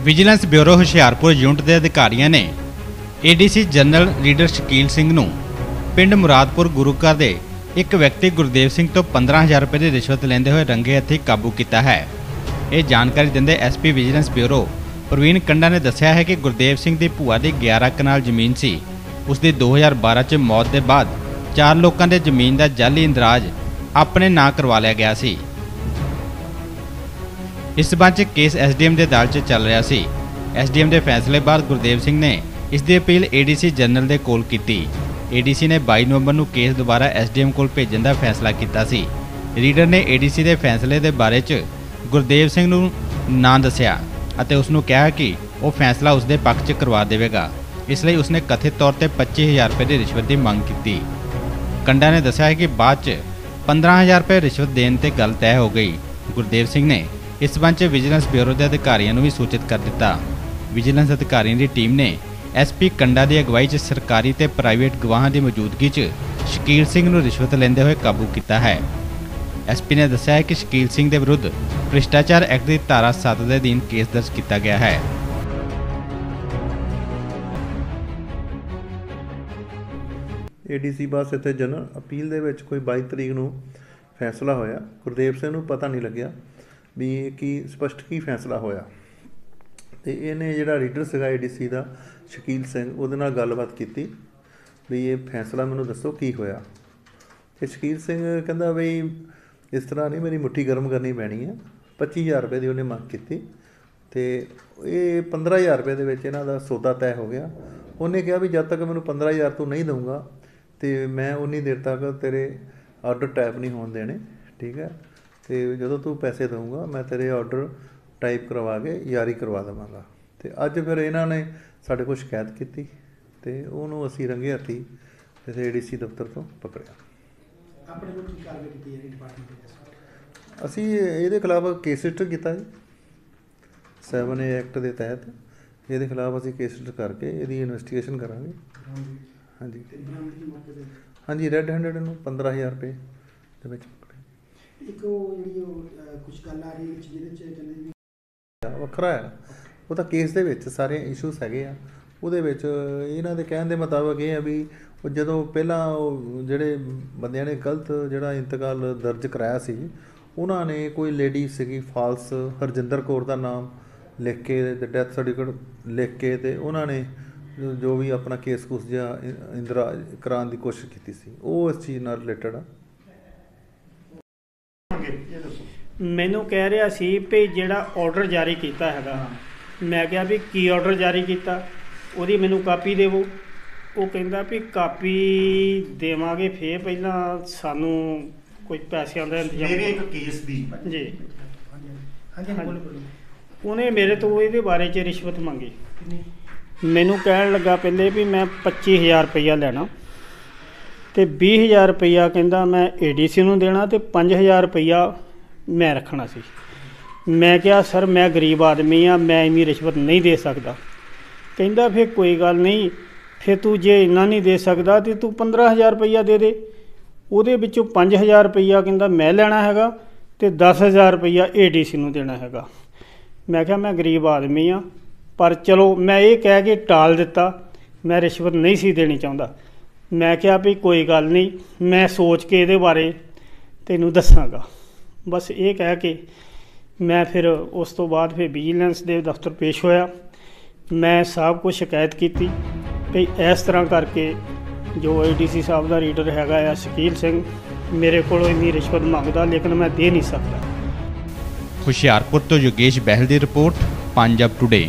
Vigilance bureau Hoshiarpur unit ਦੇ ਅਧਿਕਾਰੀਆਂ ਨੇ ADC general leader Shakeel Singh ਨੂੰ ਪਿੰਡ ਮੁਰਾਦਪੁਰ ਗੁਰੂ ਘਰ ਦੇ ਇੱਕ ਵਿਅਕਤੀ ਗੁਰਦੇਵ ਸਿੰਘ ਤੋਂ 15000 ਰੁਪਏ ਦੀ ਰਿਸ਼ਵਤ ਲੈਂਦੇ ਹੋਏ ਰੰਗੇ ਹੱਥੀਂ ਕਾਬੂ ਕੀਤਾ ਹੈ। ਇਹ ਜਾਣਕਾਰੀ ਦਿੰਦੇ ਐਸਪੀ ਵਿਜੀਲੈਂਸ ਬਿਊਰੋ ਪ੍ਰਵੀਨ ਕੰਡਾ ਨੇ ਦੱਸਿਆ ਹੈ ਕਿ ਗੁਰਦੇਵ ਸਿੰਘ ਦੀ ਭੂਆ ਦੀ 11 ਕਨਾਲ ਜ਼ਮੀਨ ਸੀ। ਉਸ ਦੀ 2012 ਚ ਮੌਤ ਦੇ ਬਾਅਦ ਚਾਰ ਲੋਕਾਂ ਦੇ ਜ਼ਮੀਨ ਦਾ ਜਾਲੀ ਇੰਦਰਾਜ ਆਪਣੇ ਨਾਂ ਕਰਵਾ ਲਿਆ ਗਿਆ ਸੀ। ਇਸ ਸਬੰਧ 'ਚ ਕੇਸ ਐਸਡੀਐਮ ਦੇ ਅਦਾਲਤ 'ਚ ਚੱਲ ਰਿਹਾ ਸੀ। ਐਸਡੀਐਮ ਦੇ ਫੈਸਲੇ ਬਾਅਦ ਗੁਰਦੇਵ ਸਿੰਘ ਨੇ ਇਸ ਦੀ ਅਪੀਲ ਏਡੀਸੀ ਜਨਰਲ ਦੇ ਕੋਲ ਕੀਤੀ। ਏਡੀਸੀ ਨੇ 22 ਨਵੰਬਰ ਨੂੰ ਕੇਸ ਦੁਬਾਰਾ ਐਸਡੀਐਮ ਕੋਲ ਭੇਜਣ ਦਾ ਫੈਸਲਾ ਕੀਤਾ ਸੀ। ਰੀਡਰ ਨੇ ਏਡੀਸੀ ਦੇ ਫੈਸਲੇ ਦੇ ਬਾਰੇ 'ਚ ਗੁਰਦੇਵ ਸਿੰਘ ਨੂੰ ਨਾਂ ਦੱਸਿਆ ਅਤੇ ਉਸ ਨੂੰ ਕਿਹਾ ਕਿ ਉਹ ਫੈਸਲਾ ਉਸ ਦੇ ਪੱਖ 'ਚ ਕਰਵਾ ਦੇਵੇਗਾ। ਇਸ ਲਈ ਉਸਨੇ ਕਥਿਤ ਤੌਰ ਤੇ 25000 ਰੁਪਏ ਦੀ ਰਿਸ਼ਵਤ ਦੀ ਮੰਗ ਕੀਤੀ। ਕੰਡਾ ਨੇ ਦੱਸਿਆ ਹੈ ਕਿ ਬਾਅਦ 'ਚ 15000 ਰੁਪਏ ਰਿਸ਼ਵਤ ਦੇਣ ਤੇ ਗੱਲ ਤੈਅ ਹੋ ਗਈ। ਗੁਰਦੇਵ ਸਿੰਘ ਨੇ ਇਸ ਸੰਬੰਧ 'ਚ ਵਿਜੀਲੈਂਸ ਬਿਊਰੋ ਦੇ ਅਧਿਕਾਰੀਆਂ ਨੂੰ ਵੀ ਸੂਚਿਤ ਕਰ ਦਿੱਤਾ। ਵਿਜੀਲੈਂਸ ਅਧਿਕਾਰੀਆਂ ਦੀ ਟੀਮ ਨੇ ਐਸਪੀ ਕੰਡਾ ਦੀ ਅਗਵਾਈ 'ਚ ਸਰਕਾਰੀ ਤੇ ਪ੍ਰਾਈਵੇਟ ਗਵਾਹਾਂ ਦੀ ਮੌਜੂਦਗੀ 'ਚ ਸ਼ਕੀਲ ਸਿੰਘ ਨੂੰ ਰਿਸ਼ਵਤ ਲੈਂਦੇ ਹੋਏ ਕਾਬੂ ਕੀਤਾ ਹੈ। ਐਸਪੀ ਨੇ ਦੱਸਿਆ ਹੈ ਕਿ ਸ਼ਕੀਲ ਸਿੰਘ ਦੇ ਵਿਰੁੱਧ ਭ੍ਰਿਸ਼ਟਾਚਾਰ ਐਕਟ ਦੀ ਧਾਰਾ 7 ਦੇ ਅਧੀਨ ਕੇਸ ਦਰਜ ਕੀਤਾ ਗਿਆ ਹੈ। ਏਡੀਸੀ ਬੱਸ ਇੱਥੇ ਜਨਰਲ ਅਪੀਲ ਦੇ ਵਿੱਚ ਕੋਈ 22 ਤਰੀਕ ਨੂੰ ਫੈਸਲਾ ਹੋਇਆ। ਗੁਰਦੇਵ ਸਿੰਘ ਨੂੰ ਪਤਾ ਨਹੀਂ ਲੱਗਿਆ। ਵੀ ਇਹ ਕੀ ਸਪਸ਼ਟ ਕੀ ਫੈਸਲਾ ਹੋਇਆ? ਤੇ ਇਹਨੇ ਜਿਹੜਾ ਰੀਡਰ ਸੀਗਾ ਏਡੀਸੀ ਦਾ, ਸ਼ਕੀਲ ਸਿੰਘ, ਉਹਦੇ ਨਾਲ ਗੱਲਬਾਤ ਕੀਤੀ ਵੀ ਇਹ ਫੈਸਲਾ ਮੈਨੂੰ ਦੱਸੋ ਕੀ ਹੋਇਆ? ਤੇ ਸ਼ਕੀਲ ਸਿੰਘ ਕਹਿੰਦਾ ਬਈ ਇਸ ਤਰ੍ਹਾਂ ਨਹੀਂ, ਮੇਰੀ ਮੁੱਠੀ ਗਰਮ ਕਰਨੀ ਪੈਣੀ ਹੈ 25000 ਰੁਪਏ ਦੀ ਉਹਨੇ ਮੰਗ ਕੀਤੀ ਤੇ ਇਹ 15000 ਰੁਪਏ ਦੇ ਵਿੱਚ ਇਹਨਾਂ ਦਾ ਸੌਦਾ ਤੈਅ ਹੋ ਗਿਆ। ਉਹਨੇ ਕਿਹਾ ਵੀ ਜਦ ਤੱਕ ਮੈਨੂੰ 15000 ਤੂੰ ਨਹੀਂ ਦਊਂਗਾ ਤੇ ਮੈਂ ਉਨੀ ਦੇਰ ਤੱਕ ਤੇਰੇ ਆਰਡਰ ਟਾਈਪ ਨਹੀਂ ਹੋਣ ਦੇਣੇ, ਠੀਕ ਹੈ? ਤੇ ਜਦੋਂ ਤੂੰ ਪੈਸੇ ਦਊਂਗਾ ਮੈਂ ਤੇਰੇ ਆਰਡਰ ਟਾਈਪ ਕਰਵਾ ਕੇ ਯਾਰੀ ਕਰਵਾ ਦੇਵਾਂਗਾ। ਤੇ ਅੱਜ ਫਿਰ ਇਹਨਾਂ ਨੇ ਸਾਡੇ ਕੋਲ ਸ਼ਿਕਾਇਤ ਕੀਤੀ ਤੇ ਉਹਨੂੰ ਅਸੀਂ ਰੰਗੇ ਹੱਥੀ ਇਸੇ ਏਡੀਸੀ ਦਫ਼ਤਰ ਤੋਂ ਪਕੜਿਆ। ਆਪਣੇ ਕੋਲ ਕੀ ਕਾਰਵਾਈ ਕੀਤੀ ਹੈ ਡਿਪਾਰਟਮੈਂਟ ਦੇ ਅਸੀਂ ਇਹਦੇ ਖਿਲਾਫ ਕੇਸ ਰਜਿਸਟਰ ਕੀਤਾ ਜੀ। 7 ਏ ਐਕਟ ਦੇ ਤਹਿਤ ਇਹਦੇ ਖਿਲਾਫ ਅਸੀਂ ਕੇਸ ਰਜਿਸਟਰ ਕਰਕੇ ਇਹਦੀ ਇਨਵੈਸਟੀਗੇਸ਼ਨ ਕਰਾਂਗੇ। ਹਾਂਜੀ। ਹਾਂਜੀ। ਰੈੱਡ ਹੈਂਡਡ ਨੂੰ 15000 ਰੁਪਏ ਦੇ ਵਿੱਚ। ਇੱਕ ਉਹ ਜਿਹੜੀ ਉਹ ਕੁਝ ਗੱਲ ਆ ਰਹੀ ਵਿੱਚ ਜਿਹਦੇ ਚ ਕਹਿੰਦੇ ਵੀ ਵੱਖਰਾ ਹੈ। ਉਹ ਤਾਂ ਕੇਸ ਦੇ ਵਿੱਚ ਸਾਰੇ ਇਸ਼ੂਸ ਹੈਗੇ ਆ। ਉਹਦੇ ਵਿੱਚ ਇਹਨਾਂ ਦੇ ਕਹਿਣ ਦੇ ਮੁਤਾਬਕ ਇਹ ਆ ਵੀ ਉਹ ਜਦੋਂ ਪਹਿਲਾਂ ਉਹ ਜਿਹੜੇ ਬੰਦਿਆਂ ਨੇ ਗਲਤ ਜਿਹੜਾ ਇੰਤਕਾਲ ਦਰਜ ਕਰਾਇਆ ਸੀ, ਉਹਨਾਂ ਨੇ ਕੋਈ ਲੇਡੀ ਸੀਗੀ ਫਾਲਸ ਹਰਜਿੰਦਰ ਕੌਰ ਦਾ ਨਾਮ ਲਿਖ ਕੇ ਤੇ ਡੈਥ ਸਰਟੀਫਿਕੇਟ ਲਿਖ ਕੇ ਤੇ ਉਹਨਾਂ ਨੇ ਜੋ- ਵੀ ਆਪਣਾ ਕੇਸ ਕੁਸ ਜਿਹਾ ਇੰਦਰਾ, ਕਰਾਉਣ ਦੀ ਕੋਸ਼ਿਸ਼ ਕੀਤੀ ਸੀ। ਉਹ ਇਸ ਚੀਜ਼ ਨਾਲ ਰਿਲੇਟਡ ਆ। ਮੈਨੂੰ ਕਹਿ ਰਿਹਾ ਸੀ ਵੀ ਜਿਹੜਾ ਆਰਡਰ ਜਾਰੀ ਕੀਤਾ ਹੈਗਾ ਮੈਂ ਕਿਹਾ ਵੀ ਕੀ ਆਰਡਰ ਜਾਰੀ ਕੀਤਾ? ਉਹਦੀ ਮੈਨੂੰ ਕਾਪੀ ਦੇਵੋ। ਉਹ ਕਹਿੰਦਾ ਵੀ ਕਾਪੀ ਦੇਵਾਂਗੇ ਫੇਰ ਪਹਿਲਾਂ ਸਾਨੂੰ ਕੋਈ ਪੈਸਿਆਂ ਦਾ ਇੰਤਜ਼ਾਮ ਮੇਰੇ ਇੱਕ ਕੇਸ ਦੀ। ਜੀ। ਹਾਂਜੀ ਹਾਂਜੀ ਬੋਲੋ ਬੋਲੋ। ਉਹਨੇ ਮੇਰੇ ਤੋਂ ਇਹਦੇ ਬਾਰੇ 'ਚ ਰਿਸ਼ਵਤ ਮੰਗੀ। ਕਿੰਨੀ? ਮੈਨੂੰ ਕਹਿਣ ਲੱਗਾ ਪਹਿਲੇ ਵੀ ਮੈਂ 25000 ਰੁਪਈਆ ਲੈਣਾ। ਤੇ 20000 ਰੁਪਈਆ ਕਹਿੰਦਾ ਮੈਂ ਏਡੀਸੀ ਨੂੰ ਦੇਣਾ ਤੇ 5000 ਰੁਪਈਆ ਮੈਂ ਰੱਖਣਾ ਸੀ। ਮੈਂ ਕਿਹਾ, ਸਰ, ਮੈਂ ਗਰੀਬ ਆਦਮੀ ਆ, ਮੈਂ ਇੰਨੀ ਰਿਸ਼ਵਤ ਨਹੀਂ ਦੇ ਸਕਦਾ। ਕਹਿੰਦਾ, ਫਿਰ ਕੋਈ ਗੱਲ ਨਹੀਂ, ਫਿਰ ਤੂੰ ਜੇ ਇੰਨਾ ਨਹੀਂ ਦੇ ਸਕਦਾ ਤੇ ਤੂੰ 15000 ਰੁਪਈਆ ਦੇ ਦੇ। ਉਹਦੇ ਵਿੱਚੋਂ 5000 ਰੁਪਈਆ ਕਹਿੰਦਾ, ਮੈਂ ਲੈਣਾ ਹੈਗਾ ਤੇ 10000 ਰੁਪਈਆ ਏਡੀਸੀ ਨੂੰ ਦੇਣਾ ਹੈਗਾ। ਮੈਂ ਕਿਹਾ, ਮੈਂ ਗਰੀਬ ਆਦਮੀ ਆ, ਪਰ ਚਲੋ, ਮੈਂ ਇਹ ਕਹਿ ਕੇ ਟਾਲ ਦਿੱਤਾ, ਮੈਂ ਰਿਸ਼ਵਤ ਨਹੀਂ ਸੀ ਦੇਣੀ ਚਾਹੁੰਦਾ। ਮੈਂ ਕਿਹਾ ਵੀ ਕੋਈ ਗੱਲ ਨਹੀਂ, ਮੈਂ ਸੋਚ ਕੇ ਇਹਦੇ ਬਾਰੇ ਤੈਨੂੰ ਦੱਸਾਂਗਾ। ਬਸ ਇਹ ਕਹਿ ਕੇ ਮੈਂ ਫਿਰ ਉਸ ਤੋਂ ਬਾਅਦ ਫਿਰ ਵਿਜੀਲੈਂਸ ਦੇ ਦਫ਼ਤਰ ਪੇਸ਼ ਹੋਇਆ। ਮੈਂ ਸਭ ਕੁਝ ਸ਼ਿਕਾਇਤ ਕੀਤੀ ਵੀ ਇਸ ਤਰ੍ਹਾਂ ਕਰਕੇ ਜੋ ਏਡੀਸੀ ਸਾਹਿਬ ਦਾ ਰੀਡਰ ਹੈਗਾ ਆ ਸ਼ਕੀਲ ਸਿੰਘ, ਮੇਰੇ ਕੋਲੋਂ ਇੰਨੀ ਰਿਸ਼ਵਤ ਮੰਗਦਾ, ਲੇਕਿਨ ਮੈਂ ਦੇ ਨਹੀਂ ਸਕਦਾ। ਹੁਸ਼ਿਆਰਪੁਰ ਤੋਂ ਯੋਗੇਸ਼ ਬਹਿਲ ਦੀ ਰਿਪੋਰਟ, ਪੰਜਾਬ ਟੁਡੇ